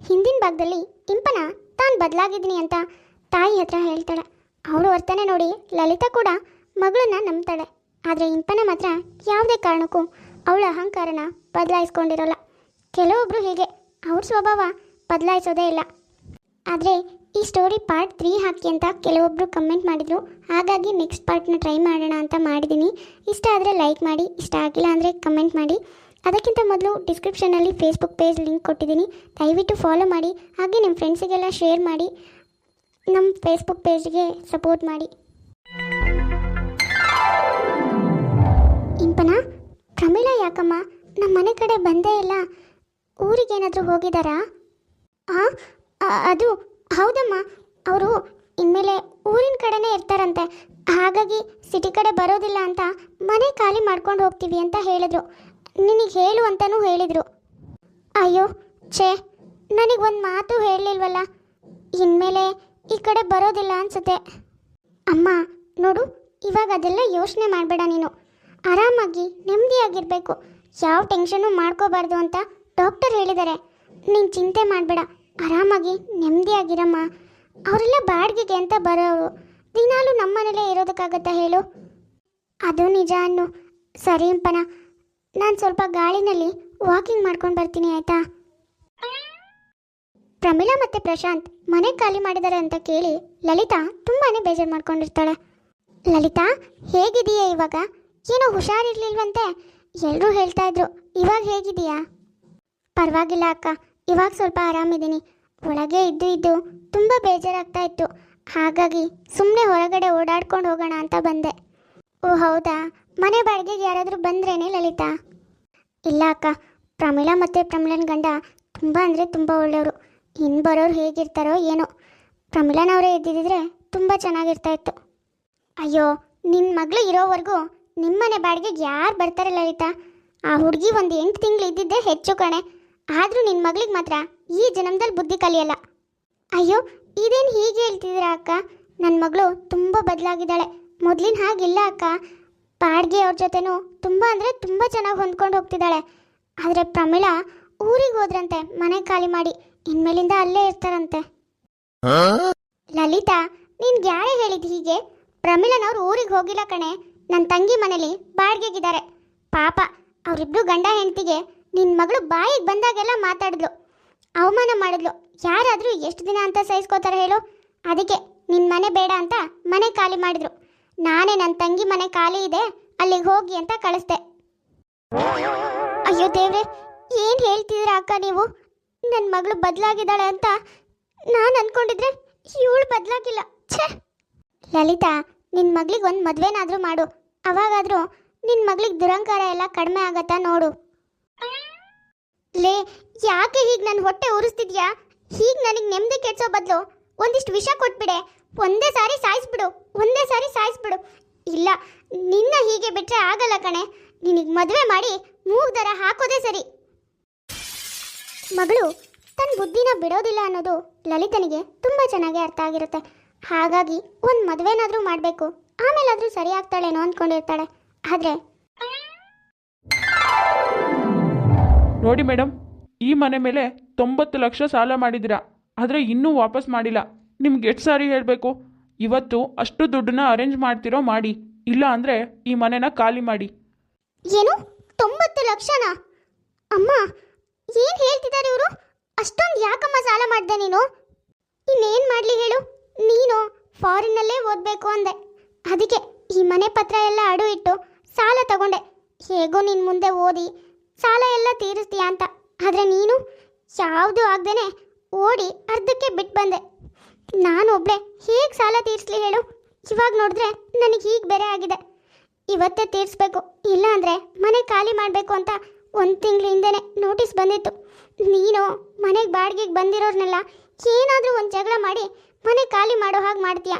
ಹಿಂದಿನ ಭಾಗದಲ್ಲಿ ಇಂಪನ ತಾನು ಬದಲಾಗಿದ್ದೀನಿ ಅಂತ ತಾಯಿ ಹತ್ರ ಹೇಳ್ತಾಳೆ. ಅವಳು ವರ್ತನೆ ನೋಡಿ ಲಲಿತಾ ಕೂಡ ಮಗಳನ್ನ ನಂಬ್ತಾಳೆ. ಆದರೆ ಇಂಪನ ಮಾತ್ರ ಯಾವುದೇ ಕಾರಣಕ್ಕೂ ಅವಳ ಅಹಂಕಾರನ ಬದಲಾಯಿಸ್ಕೊಂಡಿರೋಲ್ಲ. ಕೆಲವೊಬ್ಬರು ಹೀಗೆ ಅವ್ರ ಸ್ವಭಾವ ಬದಲಾಯಿಸೋದೇ ಇಲ್ಲ. ಆದರೆ ಈ ಸ್ಟೋರಿ ಪಾರ್ಟ್ ತ್ರೀ ಹಾಕಿ ಅಂತ ಕೆಲವೊಬ್ಬರು ಕಮೆಂಟ್ ಮಾಡಿದರು. ಹಾಗಾಗಿ ನೆಕ್ಸ್ಟ್ ಪಾರ್ಟ್ನ ಟ್ರೈ ಮಾಡೋಣ ಅಂತ ಮಾಡಿದ್ದೀನಿ ಇಷ್ಟ ಆದರೆ ಲೈಕ್ ಮಾಡಿ, ಇಷ್ಟ ಆಗಿಲ್ಲ ಅಂದರೆ ಕಮೆಂಟ್ ಮಾಡಿ. ಅದಕ್ಕಿಂತ ಮೊದಲು ಡಿಸ್ಕ್ರಿಪ್ಷನಲ್ಲಿ ಫೇಸ್ಬುಕ್ ಪೇಜ್ ಲಿಂಕ್ ಕೊಟ್ಟಿದ್ದೀನಿ. ದಯವಿಟ್ಟು ಫಾಲೋ ಮಾಡಿ, ಹಾಗೆ ನಿಮ್ಮ ಫ್ರೆಂಡ್ಸಿಗೆಲ್ಲ ಶೇರ್ ಮಾಡಿ ನಮ್ಮ ಫೇಸ್ಬುಕ್ ಪೇಜ್ಗೆ ಸಪೋರ್ಟ್ ಮಾಡಿ. ಇಂಪನ, ಪ್ರಮೀಳಾ ಯಾಕಮ್ಮ ನಮ್ಮ ಮನೆ ಕಡೆ ಬಂದೇ ಇಲ್ಲ. ಊರಿಗೇನಾದರೂ ಹೋಗಿದ್ದಾರಾ ಆ ಅದು, ಹೌದಮ್ಮ. ಅವರು ಇನ್ಮೇಲೆ ಊರಿನ ಕಡೆನೇ ಇರ್ತಾರಂತೆ. ಹಾಗಾಗಿ ಸಿಟಿ ಕಡೆ ಬರೋದಿಲ್ಲ ಅಂತ ಮನೆ ಖಾಲಿ ಮಾಡ್ಕೊಂಡು ಹೋಗ್ತೀವಿ ಅಂತ ಹೇಳಿದ್ರು. ನಿನಗೆ ಹೇಳು ಅಂತಲೂ ಹೇಳಿದರು. ಅಯ್ಯೋ, ಛೇ ನನಗೊಂದು ಮಾತು ಹೇಳಲಿಲ್ವಲ್ಲ? ಇನ್ಮೇಲೆ ಈ ಕಡೆ ಬರೋದಿಲ್ಲ ಅನ್ಸುತ್ತೆ. ಅಮ್ಮ, ನೋಡು, ಇವಾಗ ಅದೆಲ್ಲ ಯೋಚನೆ ಮಾಡಬೇಡ ನೀನು. ಆರಾಮಾಗಿ ನೆಮ್ಮದಿಯಾಗಿರಬೇಕು ಯಾವ ಟೆನ್ಷನ್ನು ಮಾಡ್ಕೋಬಾರ್ದು ಅಂತ ಡಾಕ್ಟರ್ ಹೇಳಿದ್ದಾರೆ. ನೀನು ಚಿಂತೆ ಮಾಡಬೇಡ. ಆರಾಮಾಗಿ ನೆಮ್ಮದಿಯಾಗಿರಮ್ಮ ಅವರೆಲ್ಲ ಬಾಡಿಗೆಗೆ ಅಂತ ಬರೋರು. ದಿನಾಲೂ ನಮ್ಮನೇಲೇ ಇರೋದಕ್ಕಾಗತ್ತಾ ಹೇಳು? ಅದು ನಿಜ ಅನ್ನು. ಸರಿ ನಾನು ಸ್ವಲ್ಪ ಗಾಳಿನಲ್ಲಿ ವಾಕಿಂಗ್ ಮಾಡ್ಕೊಂಡು ಬರ್ತೀನಿ, ಆಯ್ತಾ? ಪ್ರಮೀಳಾ ಮತ್ತೆ ಪ್ರಶಾಂತ್ ಮನೆ ಖಾಲಿ ಮಾಡಿದ್ದಾರೆ ಅಂತ ಕೇಳಿ ಲಲಿತಾ ತುಂಬಾನೇ ಬೇಜಾರು ಮಾಡ್ಕೊಂಡಿರ್ತಾಳೆ. ಲಲಿತಾ ಹೇಗಿದೀಯಾ ಇವಾಗ? ಏನೋ ಹುಷಾರಿರ್ಲಿಲ್ವಂತೆ? ಎಲ್ಲರೂ ಹೇಳ್ತಾ ಇದ್ರು, ಇವಾಗ ಹೇಗಿದೀಯಾ ಪರವಾಗಿಲ್ಲ ಅಕ್ಕ, ಇವಾಗ ಸ್ವಲ್ಪ ಆರಾಮಿದ್ದೀನಿ. ಒಳಗೆ ಇದ್ದು ಇದ್ದು ತುಂಬ ಬೇಜಾರಾಗ್ತಾ ಇತ್ತು. ಹಾಗಾಗಿ ಸುಮ್ಮನೆ ಹೊರಗಡೆ ಓಡಾಡ್ಕೊಂಡು ಹೋಗೋಣ ಅಂತ ಬಂದೆ. ಓ, ಹೌದಾ? ಮನೆ ಬಾಡಿಗೆಗೆ ಯಾರಾದರೂ ಬಂದ್ರೇನೆ ಲಲಿತಾ? ಇಲ್ಲ ಅಕ್ಕ, ಪ್ರಮೀಳಾ ಮತ್ತು ಪ್ರಮೀಳನ ಗಂಡ ತುಂಬ ಅಂದರೆ ತುಂಬ ಒಳ್ಳೆಯವರು. ಇನ್ನು ಬರೋರು ಹೇಗಿರ್ತಾರೋ ಏನೋ. ಪ್ರಮೀಳನವರೇ ಇದ್ದಿದ್ದರೆ ತುಂಬ ಚೆನ್ನಾಗಿರ್ತಾ ಇತ್ತು. ಅಯ್ಯೋ ನಿನ್ನ ಮಗಳು ಇರೋವರೆಗೂ ನಿಮ್ಮನೆ ಬಾಡಿಗೆಗೆ ಯಾರು ಬರ್ತಾರೆ ಲಲಿತಾ? ಆ ಹುಡುಗಿ ಒಂದು ಎಂಟು ತಿಂಗಳು ಇದ್ದಿದ್ದೇ ಹೆಚ್ಚು ಕಣೆ. ಆದರೂ ನಿನ್ನ ಮಗಳಿಗೆ ಮಾತ್ರ ಈ ಜನ್ಮದಲ್ಲಿ ಬುದ್ಧಿ ಕಲಿಯಲ್ಲ. ಅಯ್ಯೋ, ಇದೇನು ಹೀಗೆ ಹೇಳ್ತಿದ್ದೀರಾ ಅಕ್ಕ? ನನ್ನ ಮಗಳು ತುಂಬ ಬದಲಾಗಿದ್ದಾಳೆ. ಮೊದಲಿನ ಹಾಗಿಲ್ಲ ಅಕ್ಕ. ಬಾಡಿಗೆ ಅವ್ರ ಜೊತೆನೂ ತುಂಬ ಅಂದರೆ ತುಂಬ ಚೆನ್ನಾಗಿ ಹೊಂದ್ಕೊಂಡು ಹೋಗ್ತಿದ್ದಾಳೆ. ಆದರೆ ಪ್ರಮೀಳಾ ಊರಿಗೆ ಹೋದ್ರಂತೆ, ಮನೆ ಖಾಲಿ ಮಾಡಿ, ಇನ್ಮೇಲಿಂದ ಅಲ್ಲೇ ಇರ್ತಾರಂತೆ. ಲಲಿತಾ ನಿನ್ಗೆ ಯಾರೆ ಹೇಳಿದ್ ಹೀಗೆ, ಪ್ರಮೀಳನವ್ರು ಊರಿಗೆ ಹೋಗಿಲ್ಲ ಕಣೆ. ನನ್ನ ತಂಗಿ ಮನೇಲಿ ಬಾಡ್ಗೆಗಿದ್ದಾರೆ. ಪಾಪ, ಅವರಿಬ್ರು ಗಂಡ ಹೆಂಡತಿಗೆ ನಿನ್ನ ಮಗಳು ಬಾಯಿಗೆ ಬಂದಾಗೆಲ್ಲ ಮಾತಾಡಿದ್ಲು. ಅವಮಾನ ಮಾಡಿದ್ಲು. ಯಾರಾದರೂ ಎಷ್ಟು ದಿನ ಅಂತ ಸಹಿಸ್ಕೋತಾರೆ ಹೇಳು. ಅದಕ್ಕೆ ನಿನ್ನ ಮನೆ ಬೇಡ ಅಂತ ಮನೆ ಖಾಲಿ ಮಾಡಿದ್ರು. ನಾನೇ ನನ್ನ ತಂಗಿ ಮನೆ ಖಾಲಿ ಇದೆ, ಅಲ್ಲಿಗೆ ಹೋಗಿ ಅಂತ ಕಳಿಸ್ದೆ. ಅಯ್ಯೋ ದೇವ್ರೆ, ಏನು ಹೇಳ್ತಿದ್ದೀರಾ ಅಕ್ಕ ನೀವು? ನನ್ನ ಮಗಳು ಬದಲಾಗಿದ್ದಾಳೆ ಅಂತ ನಾನು ಅನ್ಕೊಂಡಿದ್ರೆ ಇವಳು ಬದಲಾಗಿಲ್ಲ. ಛೇ! ಲಲಿತಾ ನಿನ್ನ ಮಗಳಿಗೆ ಒಂದು ಮದುವೆನಾದರೂ ಮಾಡು. ಅವಾಗಾದರೂ ನಿನ್ನ ಮಗಳಿಗೆ ದುರಂಕಾರ ಎಲ್ಲ ಕಡಿಮೆ ಆಗತ್ತಾ ನೋಡು. ಲೇ, ಯಾಕೆ ಹೀಗೆ ನನ್ನ ಹೊಟ್ಟೆ ಉರಿಸ್ತಿದ್ಯಾ? ಹೀಗೆ ನನಗೆ ನೆಮ್ಮದಿ ಕೆಡ್ಸೋ ಬದಲು ಒಂದಿಷ್ಟು ವಿಷ ಕೊಟ್ಬಿಡೆ. ಒಂದೇ ಸಾರಿ ಸಾಯಿಸ್ಬಿಡು, ಒಂದೇ ಸಾರಿ ಸಾಯಿಸ್ಬಿಡು. ಇಲ್ಲ, ನಿನ್ನ ಹೀಗೆ ಬಿಟ್ಟರೆ ಆಗಲ್ಲ ಕಣೆ. ನಿನಗೆ ಮದುವೆ ಮಾಡಿ ಮೂರು ದರ ಹಾಕೋದೇ ಸರಿ. ಮಗಳು ತನ್ನ ಬುದ್ಧಿನ ಬಿಡೋದಿಲ್ಲ ಅನ್ನೋದು ಲಲಿತನಿಗೆ ತುಂಬ ಚೆನ್ನಾಗಿ ಅರ್ಥ ಆಗಿರುತ್ತೆ. ಹಾಗಾಗಿ ಒಂದು ಮದುವೆನಾದರೂ ಮಾಡಬೇಕು. ಆಮೇಲಾದರೂ ಸರಿ ಆಗ್ತಾಳೇನೋ ಅಂದ್ಕೊಂಡಿರ್ತಾಳೆ ಆದರೆ ನೋಡಿ ಮೇಡಮ್ ಈ ಮನೆ ಮೇಲೆ ತೊಂಬತ್ತು ಲಕ್ಷ ಸಾಲ ಮಾಡಿದ್ದೀರಾ. ಆದರೆ ಇನ್ನೂ ವಾಪಸ್ ಮಾಡಿಲ್ಲ. ನಿಮ್ಗೆ ಎಷ್ಟು ಸಾರಿ ಹೇಳಬೇಕು? ಇವತ್ತು ಅಷ್ಟು ದುಡ್ಡನ್ನ ಅರೇಂಜ್ ಮಾಡ್ತಿರೋ ಮಾಡಿ. ಇಲ್ಲ ಅಂದರೆ ಈ ಮನೆನ ಖಾಲಿ ಮಾಡಿ. ಏನು? ತೊಂಬತ್ತು ಲಕ್ಷನಾ? ಅಮ್ಮ, ಏನು ಹೇಳ್ತಿದ್ದಾರೆ ಇವರು? ಅಷ್ಟೊಂದು ಯಾಕಮ್ಮ ಸಾಲ ಮಾಡಿದೆ ನೀನು? ಇನ್ನೇನು ಮಾಡಲಿ ಹೇಳು? ನೀನು ಫಾರಿನ್ನಲ್ಲೇ ಓದಬೇಕು ಅಂದೆ. ಅದಕ್ಕೆ ಈ ಮನೆ ಪತ್ರ ಎಲ್ಲ ಅಡು ಇಟ್ಟು ಸಾಲ ತಗೊಂಡೆ. ಹೇಗೋ ನಿನ್ನ ಮುಂದೆ ಓದಿ ಸಾಲ ಎಲ್ಲ ತೀರಿಸ್ತೀಯ ಅಂತ. ಆದರೆ ನೀನು ಯಾವ್ದು ಆಗ್ದೇನೆ ಓಡಿ ಅರ್ಧಕ್ಕೆ ಬಿಟ್ಟು ಬಂದೆ ನಾನು ಒಬ್ಳೆ ಹೇಗೆ ಸಾಲ ತೀರಿಸ್ಲಿ ಹೇಳು. ಇವಾಗ ನೋಡಿದ್ರೆ ನನಗೆ ಹೀಗೆ ಬೇರೆ ಆಗಿದೆ. ಇವತ್ತೇ ತೀರಿಸ್ಬೇಕು, ಇಲ್ಲ ಅಂದರೆ ಮನೆ ಖಾಲಿ ಮಾಡಬೇಕು ಅಂತ ಒಂದು ತಿಂಗಳ ನೋಟಿಸ್ ಬಂದಿತ್ತು. ನೀನು ಮನೆಗೆ ಬಾಡಿಗೆಗೆ ಬಂದಿರೋರ್ನೆಲ್ಲ ಏನಾದರೂ ಒಂದು ಜಗಳ ಮಾಡಿ ಮನೆ ಖಾಲಿ ಮಾಡೋ ಹಾಗೆ ಮಾಡ್ತೀಯ?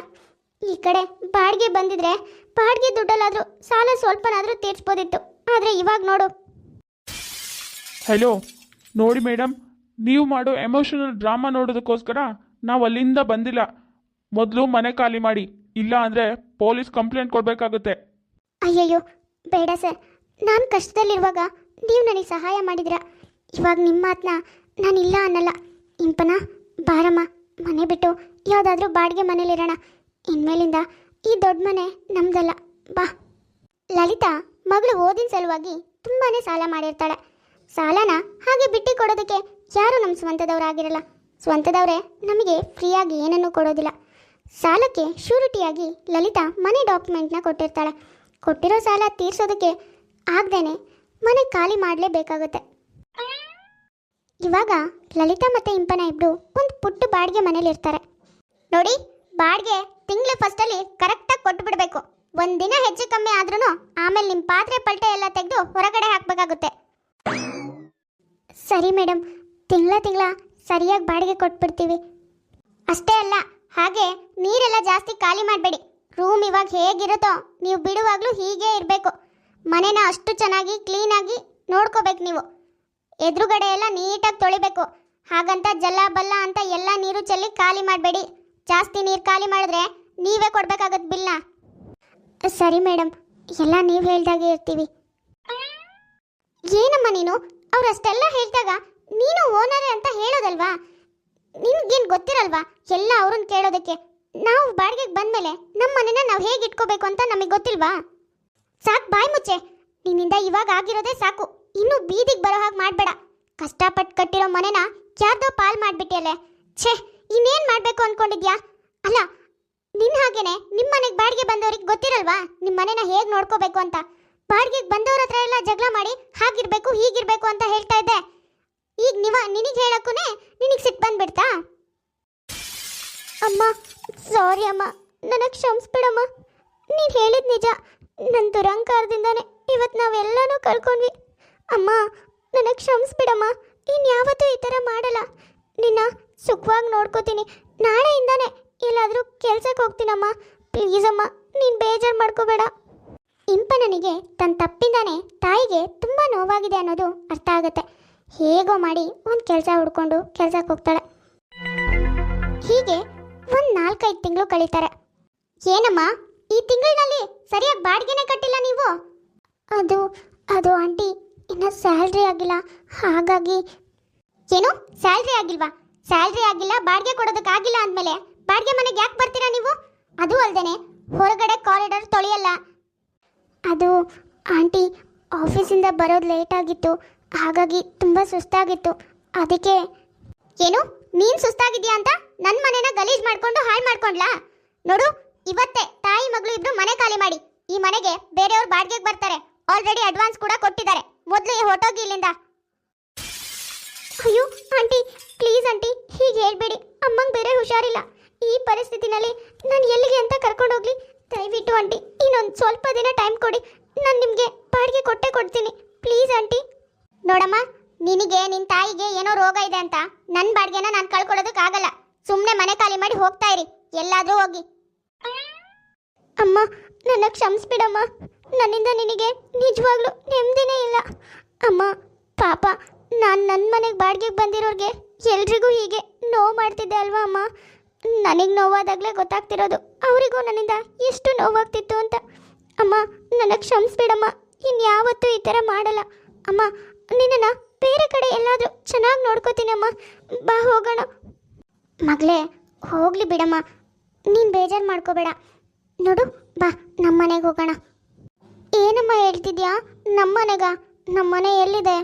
ಈ ಕಡೆ ಬಾಡಿಗೆ ಬಂದಿದ್ರೆ ಬಾಡಿಗೆ ದುಡ್ಡಲ್ಲಾದರೂ ಸಾಲ ಸ್ವಲ್ಪನಾದರೂ ತೀರಿಸ್ಬೋದಿತ್ತು. ಆದರೆ ಇವಾಗ ನೋಡು. ಹಲೋ ನೋಡಿ ಮೇಡಮ್ ನೀವು ಮಾಡೋ ಎಮೋಷನಲ್ ಡ್ರಾಮಾ ನೋಡೋದಕ್ಕೋಸ್ಕರ ನಾವು ಅಲ್ಲಿಂದ ಬಂದಿಲ್ಲ. ಮೊದಲು ಮನೆ ಖಾಲಿ ಮಾಡಿ. ಇಲ್ಲ ಅಂದರೆ ಪೊಲೀಸ್ ಕಂಪ್ಲೇಂಟ್ ಕೊಡಬೇಕಾಗುತ್ತೆ. ಅಯ್ಯಯ್ಯೋ, ಬೇಡ ಸರ್. ನಾನು ಕಷ್ಟದಲ್ಲಿರುವಾಗ ನೀವು ನನಗೆ ಸಹಾಯ ಮಾಡಿದ್ರ. ಇವಾಗ ನಿಮ್ಮ ಮಾತನ್ನ ನಾನು ಇಲ್ಲ ಅನ್ನಲ್ಲ. ಇಂಪನ, ಬಾರಮ್ಮ, ಮನೆ ಬಿಟ್ಟು ಯಾವುದಾದ್ರೂ ಬಾಡಿಗೆ ಮನೇಲಿರೋಣ ಇನ್ಮೇಲಿಂದ ಈ ದೊಡ್ಡ ಮನೆ ನಮ್ದಲ್ಲ. ಬಾ. ಲಲಿತಾ ಮಗಳು ಓದಿನ ಸಲುವಾಗಿ ತುಂಬಾನೇ ಸಾಲ ಮಾಡಿರ್ತಾಳೆ. ಸಾಲನ ಹಾಗೆ ಬಿಟ್ಟು ಕೊಡೋದಕ್ಕೆ ಯಾರು ನಮ್ಮ ಸ್ವಂತದವರಾಗಿರಲ್ಲ. ಸ್ವಂತದವರೇ, ನಮಗೆ ಫ್ರೀಯಾಗಿ ಏನನ್ನೂ ಕೊಡೋದಿಲ್ಲ. ಸಾಲಕ್ಕೆ ಶ್ಯೂರಿಟಿಯಾಗಿ ಲಲಿತಾ ಮನೆ ಡಾಕ್ಯುಮೆಂಟ್ನ ಕೊಟ್ಟಿರ್ತಾಳೆ. ಕೊಟ್ಟಿರೋ ಸಾಲ ತೀರ್ಸೋದಕ್ಕೆ ಆಗ್ದೇನೆ ಮನೆ ಖಾಲಿ ಮಾಡಲೇಬೇಕಾಗುತ್ತೆ. ಇವಾಗ ಲಲಿತಾ ಮತ್ತು ಇಂಪನ ಇಬ್ಬರು ಒಂದು ಪುಟ್ಟ ಬಾಡಿಗೆ ಮನೇಲಿರ್ತಾರೆ ನೋಡಿ, ಬಾಡಿಗೆ ತಿಂಗಳ ಫಸ್ಟಲ್ಲಿ ಕರೆಕ್ಟಾಗಿ ಕೊಟ್ಟು ಬಿಡಬೇಕು ಒಂದಿನ ಹೆಚ್ಚು ಕಮ್ಮಿ ಆದ್ರೂ ಆಮೇಲೆ ನಿಮ್ಮ ಪಾತ್ರೆ, ಪಲ್ಟೆ ಎಲ್ಲ ತೆಗೆದು ಹೊರಗಡೆ ಹಾಕಬೇಕಾಗುತ್ತೆ. ಸರಿ ಮೇಡಮ್ ತಿಂಗಳ ತಿಂಗಳ ಸರಿಯಾಗಿ ಬಾಡಿಗೆ ಕೊಟ್ಬಿಡ್ತೀವಿ. ಅಷ್ಟೇ ಅಲ್ಲ, ಹಾಗೆ ನೀರೆಲ್ಲ ಜಾಸ್ತಿ ಖಾಲಿ ಮಾಡಬೇಡಿ. ರೂಮ್ ಇವಾಗ ಹೇಗಿರುತ್ತೋ ನೀವು ಬಿಡುವಾಗಲೂ ಹೀಗೆ ಇರಬೇಕು. ಮನೇನ ಅಷ್ಟು ಚೆನ್ನಾಗಿ ಕ್ಲೀನಾಗಿ ನೋಡ್ಕೋಬೇಕು ನೀವು. ಎದುರುಗಡೆ ಎಲ್ಲ ನೀಟಾಗಿ ತೊಳಿಬೇಕು. ಹಾಗಂತ ಜಲ್ಲ ಬಲ್ಲ ಅಂತ ಎಲ್ಲ ನೀರು ಚೆಲ್ಲಿ ಖಾಲಿ ಮಾಡಬೇಡಿ. ಜಾಸ್ತಿ ನೀರು ಖಾಲಿ ಮಾಡಿದ್ರೆ ನೀವೇ ಕೊಡ್ಬೇಕಾಗತ್ತೆ ಬಿಲ್ಲ ಸರಿ ಮೇಡಮ್ ಎಲ್ಲ ನೀವು ಹೇಳ್ದಾಗೆ ಇರ್ತೀವಿ. ಏನಮ್ಮ ನೀನು? ಅವ್ರು ಅಷ್ಟೆಲ್ಲ ಹೇಳಿದಾಗ ನೀನು ಓನರೇ ಅಂತ ಹೇಳೋದಲ್ವಾ? ನಿಮ್ಗೇನು ಗೊತ್ತಿರಲ್ವಾ? ಎಲ್ಲ ಅವ್ರನ್ನ ಕೇಳೋದಕ್ಕೆ. ನಾವು ಬಾಡಿಗೆಗೆ ಬಂದಮೇಲೆ ನಮ್ಮ ಮನೇನ ನಾವು ಹೇಗೆ ಇಟ್ಕೋಬೇಕು ಅಂತ ನಮಗೆ ಗೊತ್ತಿಲ್ವಾ? ಸಾಕು ಬಾಯ್ ಮುಚ್ಚೆ. ನಿನ್ನಿಂದ ಇವಾಗ ಆಗಿರೋದೇ ಸಾಕು. ಇನ್ನು ಬೀದಿಗೆ ಬರೋ ಹಾಗೆ ಮಾಡಬೇಡ. ಕಷ್ಟಪಟ್ಟು ಕಟ್ಟಿರೋ ಮನೆನ ಯಾರ್ದೋ ಪಾಲ್ ಮಾಡಿಬಿಟ್ಟಿಯಲ್ಲೇ ಛೇ, ಇನ್ನೇನು ಮಾಡಬೇಕು ಅಂದ್ಕೊಂಡಿದ್ಯಾ ಅಲ್ಲ ನಿನ್ನ ಹಾಗೇನೆ ನಿಮ್ಮ ಮನೆಗೆ ಬಾಡಿಗೆ ಬಂದವ್ರಿಗೆ ಗೊತ್ತಿರಲ್ವಾ? ನಿಮ್ಮ ಮನೇನ ಹೇಗೆ ನೋಡ್ಕೋಬೇಕು ಅಂತ? ಬಾಡಿಗೆಗೆ ಬಂದವ್ರ ಹತ್ರ ಎಲ್ಲ ಜಗಳ ಮಾಡಿ ಹಾಗಿರಬೇಕು ಹೀಗಿರಬೇಕು ಅಂತ ಹೇಳ್ತಾ ಇದ್ದೆ. ಈಗ ನೀವ ನಿನಗೆ ಹೇಳಕ್ಕೂನೆ ನಿನಗೆ ಸಿಟ್ಟು ಬಂದ್ಬಿಡ್ತಾ? ಅಮ್ಮ ಸಾರಿ ಅಮ್ಮ, ನನಗೆ ಕ್ಷಮಿಸ್ಬಿಡಮ್ಮ. ನೀನು ಹೇಳಿದ ನಿಜ ನನ್ನ ದುರಂಕಾರದಿಂದಾನೆ ಇವತ್ತು ನಾವೆಲ್ಲನೂ ಕಳ್ಕೊಂಡ್ವಿ ಅಮ್ಮ, ನನಗೆ ಕ್ಷಮಿಸ್ಬಿಡಮ್ಮ ಇನ್ಯಾವತ್ತೂ ಈ ಥರ ಮಾಡಲ್ಲ. ನಿನ್ನ ಸುಖವಾಗಿ ನೋಡ್ಕೋತೀನಿ. ನಾಳೆಯಿಂದಾನೆ ಎಲ್ಲಾದರೂ ಕೆಲ್ಸಕ್ಕೆ ಹೋಗ್ತೀನಮ್ಮ. ಪ್ಲೀಸ್ ಅಮ್ಮ, ನೀನು ಬೇಜಾರು ಮಾಡ್ಕೋಬೇಡ. ಇಂಪನನಿಗೆ ತನ್ನ ತಪ್ಪಿಂದಾನೆ ತಾಯಿಗೆ ತುಂಬ ನೋವಾಗಿದೆ ಅನ್ನೋದು ಅರ್ಥ ಆಗುತ್ತೆ. ಹೇಗೋ ಮಾಡಿ ಒಂದು ಕೆಲಸ ಹುಡ್ಕೊಂಡು ಕೆಲ್ಸಕ್ಕೆ ಹೋಗ್ತಾಳೆ. ಹೀಗೆ ಒಂದು ನಾಲ್ಕೈದು ತಿಂಗಳು ಕಳೀತಾರೆ. ಏನಮ್ಮ, ಈ ತಿಂಗಳಿನಲ್ಲಿ ಸರಿಯಾಗಿ ಬಾಡಿಗೆನೇ ಕಟ್ಟಿಲ್ಲ ನೀವು? ಅದು ಅದು ಆಂಟಿ, ಇನ್ನು ಸ್ಯಾಲ್ರಿ ಆಗಿಲ್ಲ. ಹಾಗಾಗಿ ಏನು? ಸ್ಯಾಲ್ರಿ ಆಗಿಲ್ವಾ? ಸ್ಯಾಲ್ರಿ ಆಗಿಲ್ಲ, ಬಾಡಿಗೆ ಕೊಡೋದಕ್ಕಾಗಿಲ್ಲ ಅಂದಮೇಲೆ ಬಾಡಿಗೆ ಮನೆಗೆ ಯಾಕೆ ಬರ್ತೀರಾ ನೀವು? ಅದು ಅಲ್ದೇನೆ, ಹೊರಗಡೆ ಕಾರಿಡಾರ್ ತೊಳೆಯಲ್ಲ. ಅದು, ಆಂಟಿ, ಆಫೀಸಿಂದ ಬರೋದು ಲೇಟ್ ಆಗಿತ್ತು. ಹಾಗಾಗಿ ತುಂಬ ಸುಸ್ತಾಗಿತ್ತು. ಅದಕ್ಕೆ, ಏನು? ನೀನು ಸುಸ್ತಾಗಿದ್ಯಾ ಅಂತ ನನ್ನ ಮನೆನ ಗಲೀಜ್ ಮಾಡ್ಕೊಂಡು ಹಾಳು ಮಾಡ್ಕೊಂಡ್ಲಾ? ನೋಡು, ಇವತ್ತೇ ತಾಯಿ ಮಗಳು ಇಬ್ರು ಮನೆ ಖಾಲಿ ಮಾಡಿ. ಈ ಮನೆಗೆ ಬೇರೆಯವ್ರು ಬಾಡಿಗೆಗೆ ಬರ್ತಾರೆ. ಆಲ್ರೆಡಿ ಅಡ್ವಾನ್ಸ್ ಕೂಡ ಕೊಟ್ಟಿದ್ದಾರೆ. ಮೊದಲು ಹೊಟ್ಟೋಗಿ ಇಲ್ಲಿಂದ. ಅಯ್ಯೋ, ಆಂಟಿ, ಪ್ಲೀಸ್ ಆಂಟಿ, ಹೀಗೆ ಹೇಳ್ಬೇಡಿ. ಅಮ್ಮಂಗೆ ಬೇರೆ ಹುಷಾರಿಲ್ಲ. ಈ ಪರಿಸ್ಥಿತಿನಲ್ಲಿ ನಾನು ಎಲ್ಲಿಗೆ ಅಂತ ಕರ್ಕೊಂಡೋಗ್ಲಿ ದಯವಿಟ್ಟು ಆಂಟಿ, ಇನ್ನೊಂದು ಸ್ವಲ್ಪ ದಿನ ಟೈಮ್ ಕೊಡಿ. ನಾನು ನಿಮಗೆ ಬಾಡಿಗೆ ಕೊಟ್ಟೆ ಕೊಡ್ತೀನಿ. Please aunty. ನೋಡಮ್ಮ, ನಿನಗೆ ನಿನ್ನ ತಾಯಿಗೆ ಏನೋ ರೋಗ ಇದೆ ಅಂತ. ನನ್ನ ಬಾಡಿಗೆನ ನಾನು ಕಳ್ಕೊಳ್ಳೋದಕ್ಕಾಗಲ್ಲ ಸುಮ್ಮನೆ ಮನೆ ಖಾಲಿ ಮಾಡಿ ಹೋಗ್ತಾ ಇರಿ. ಎಲ್ಲಾದರೂ ಹೋಗಿ. ಅಮ್ಮ, ನನ್ನ ಕ್ಷಮಿಸ್ಬಿಡಮ್ಮ. ನನ್ನಿಂದ ನಿನಗೆ ನಿಜವಾಗ್ಲೂ ನೆಮ್ಮದಿನೇ ಇಲ್ಲ. ಅಮ್ಮ, ಪಾಪ, ನಾನು ನನ್ನ ಮನೆಗೆ ಬಾಡಿಗೆಗೆ ಬಂದಿರೋರಿಗೆ ಎಲ್ರಿಗೂ ಹೀಗೆ ನೋವು ಮಾಡ್ತಿದ್ದೆ ಅಲ್ವಾ ಅಮ್ಮ? ನನಗೆ ನೋವಾದಾಗಲೇ ಗೊತ್ತಾಗ್ತಿರೋದು. ಅವರಿಗೂ ನನ್ನಿಂದ ಎಷ್ಟು ನೋವಾಗ್ತಿತ್ತು ಅಂತ. ಅಮ್ಮ ನನಗೆ ಕ್ಷಮಿಸ್ಬಿಡಮ್ಮ. ಇನ್ಯಾವತ್ತೂ ಈ ಥರ ಮಾಡಲ್ಲ. ಅಮ್ಮ ನಿನ್ನನ್ನು ಬೇರೆ ಕಡೆ ಎಲ್ಲಾದರೂ ಚೆನ್ನಾಗಿ ನೋಡ್ಕೋತೀನಮ್ಮ. ಬಾ, ಹೋಗೋಣ. ಮಗಳೇ, ಹೋಗ್ಲಿ ಬಿಡಮ್ಮ. ನೀನು ಬೇಜಾರು ಮಾಡ್ಕೋಬೇಡ. ನೋಡು, ಬಾ ನಮ್ಮ ಮನೆಗೆ ಹೋಗೋಣ. ಏನಮ್ಮ ಹೇಳ್ತಿದ್ಯಾ? ನಮ್ಮ ಮನೆಗ ನಮ್ಮ ಮನೆ ಎಲ್ಲಿದೆ?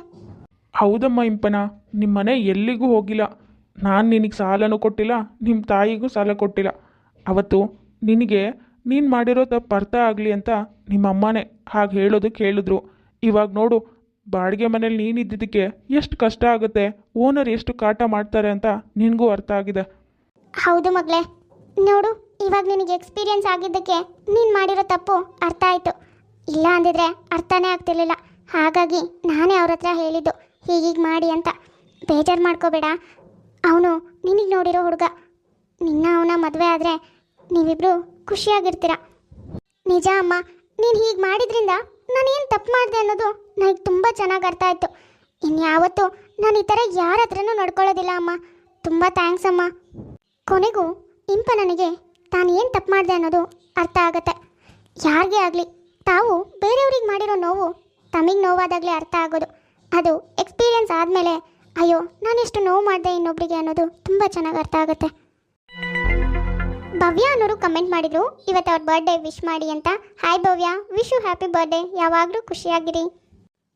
ಹೌದಮ್ಮ ಇಂಪನ ನಿಮ್ಮ ಮನೆ ಎಲ್ಲಿಗೂ ಹೋಗಿಲ್ಲ. ನಾನು ನಿನಗೆ ಸಾಲನೂ ಕೊಟ್ಟಿಲ್ಲ ನಿಮ್ಮ ತಾಯಿಗೂ ಸಾಲ ಕೊಟ್ಟಿಲ್ಲ. ಅವತ್ತು ನಿನಗೆ ನೀನು ಮಾಡಿರೋ ತಪ್ಪು ಅರ್ಥ ಆಗಲಿ ಅಂತ ನಿಮ್ಮ ಅಮ್ಮನೇ ಹಾಗೆ ಹೇಳೋದು ಕೇಳಿದ್ರು. ಇವಾಗ ನೋಡು ಬಾಡಿಗೆ ಮನೇಲಿ ನೀನು ಇದ್ದಿದ್ದಕ್ಕೆ ಎಷ್ಟು ಕಷ್ಟ ಆಗುತ್ತೆ? ಓನರ್ ಎಷ್ಟು ಕಾಟ ಮಾಡ್ತಾರೆ ಅಂತ ನಿನಗೂ ಅರ್ಥ ಆಗಿದೆ. ಹೌದು ಮಗಳೇ. ನೋಡು, ಇವಾಗ ನಿನಗೆ ಎಕ್ಸ್ಪೀರಿಯನ್ಸ್ ಆಗಿದ್ದಕ್ಕೆ ನೀನು ಮಾಡಿರೋ ತಪ್ಪು ಅರ್ಥ ಆಯಿತು. ಇಲ್ಲ ಅಂದಿದ್ರೆ ಅರ್ಥನೇ ಆಗ್ತಿರ್ಲಿಲ್ಲ. ಹಾಗಾಗಿ ನಾನೇ ಅವ್ರ ಹತ್ರ ಹೇಳಿದ್ದು, ಹೀಗೀಗೆ ಮಾಡಿ ಅಂತ. ಬೇಜಾರು ಮಾಡ್ಕೋಬೇಡ. ಅವನು ನಿನಗೆ ನೋಡಿರೋ ಹುಡುಗ. ನಿನ್ನ ಅವನ ಮದುವೆ ಆದರೆ ನೀವಿಬ್ಬರು ಖುಷಿಯಾಗಿರ್ತೀರ? ನಿಜ ಅಮ್ಮ, ನೀನು ಹೀಗೆ ಮಾಡಿದ್ರಿಂದ ನಾನು ಏನು ತಪ್ಪು ಮಾಡಿದೆ ಅನ್ನೋದು ನನಗೆ ತುಂಬ ಚೆನ್ನಾಗಿ ಅರ್ಥ ಆಯಿತು. ಇನ್ಯಾವತ್ತೂ ನಾನು ಈ ಥರ ಯಾರ ಹತ್ರನೂ ನಡ್ಕೊಳ್ಳೋದಿಲ್ಲ ಅಮ್ಮ. ತುಂಬ ಥ್ಯಾಂಕ್ಸ್ ಅಮ್ಮ. ಕೊನೆಗೂ ಇಂಪ ನನಗೆ ತಾನು ಏನು ತಪ್ಪು ಮಾಡಿದೆ ಅನ್ನೋದು ಅರ್ಥ ಆಗುತ್ತೆ. ಯಾರಿಗೆ ಆಗಲಿ, ತಾವು ಬೇರೆಯವ್ರಿಗೆ ಮಾಡಿರೋ ನೋವು ತಮಗೆ ನೋವಾದಾಗಲೇ ಅರ್ಥ ಆಗೋದು. ಅದು ಎಕ್ಸ್ಪೀರಿಯೆನ್ಸ್ ಆದಮೇಲೆ, ಅಯ್ಯೋ ನಾನೆಷ್ಟು ನೋವು ಮಾಡಿದೆ ಇನ್ನೊಬ್ರಿಗೆ ಅನ್ನೋದು ತುಂಬ ಚೆನ್ನಾಗಿ ಅರ್ಥ ಆಗುತ್ತೆ. ಭವ್ಯ ಅನ್ನೋರು ಕಮೆಂಟ್ ಮಾಡಿದ್ರು, ಇವತ್ತು ಅವ್ರ ಬರ್ಡೇ ವಿಶ್ ಮಾಡಿ ಅಂತ. Hi Bhavya wish you happy birthday ಯಾವಾಗಲೂ ಖುಷಿಯಾಗಿರಿ.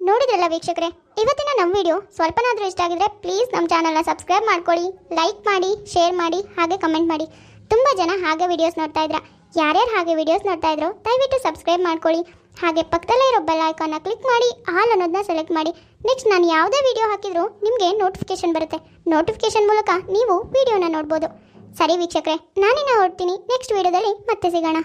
ನೋಡಿದ್ರಲ್ಲ ವೀಕ್ಷಕರೇ, ಇವತ್ತಿನ ನಮ್ಮ ವಿಡಿಯೋ ಸ್ವಲ್ಪನಾದರೂ ಇಷ್ಟ ಆಗಿದ್ರೆ ಪ್ಲೀಸ್ ನಮ್ಮ ಚಾನಲ್ನ ಸಬ್ಸ್ಕ್ರೈಬ್ ಮಾಡ್ಕೊಳ್ಳಿ ಲೈಕ್ ಮಾಡಿ ಶೇರ್ ಮಾಡಿ, ಹಾಗೆ ಕಮೆಂಟ್ ಮಾಡಿ. ತುಂಬ ಜನ ಹಾಗೆ ವಿಡಿಯೋಸ್ ನೋಡ್ತಾ ಇದ್ರ. ಯಾರ್ಯಾರು ಹಾಗೆ ವಿಡಿಯೋಸ್ ನೋಡ್ತಾ ಇದ್ರು, ದಯವಿಟ್ಟು ಸಬ್ಸ್ಕ್ರೈಬ್ ಮಾಡ್ಕೊಳ್ಳಿ. ಹಾಗೆ ಪಕ್ಕದಲ್ಲೇ ಇರೋ ಬೆಲ್ ಐಕಾನ್ನ ಕ್ಲಿಕ್ ಮಾಡಿ ಆಲ್ ಅನ್ನೋದನ್ನ ಸೆಲೆಕ್ಟ್ ಮಾಡಿ. ನೆಕ್ಸ್ಟ್ ನಾನು ಯಾವುದೇ ವಿಡಿಯೋ ಹಾಕಿದ್ರು ನಿಮಗೆ ನೋಟಿಫಿಕೇಶನ್ ಬರುತ್ತೆ. ನೋಟಿಫಿಕೇಶನ್ ಮೂಲಕ ನೀವು ವಿಡಿಯೋನ ನೋಡ್ಬೋದು. ಸರಿ ವೀಕ್ಷಕರೇ ನಾನಿನ್ನ ಹೊರಡ್ತೀನಿ. ನೆಕ್ಸ್ಟ್ ವಿಡಿಯೋದಲ್ಲಿ ಮತ್ತೆ ಸಿಗೋಣ.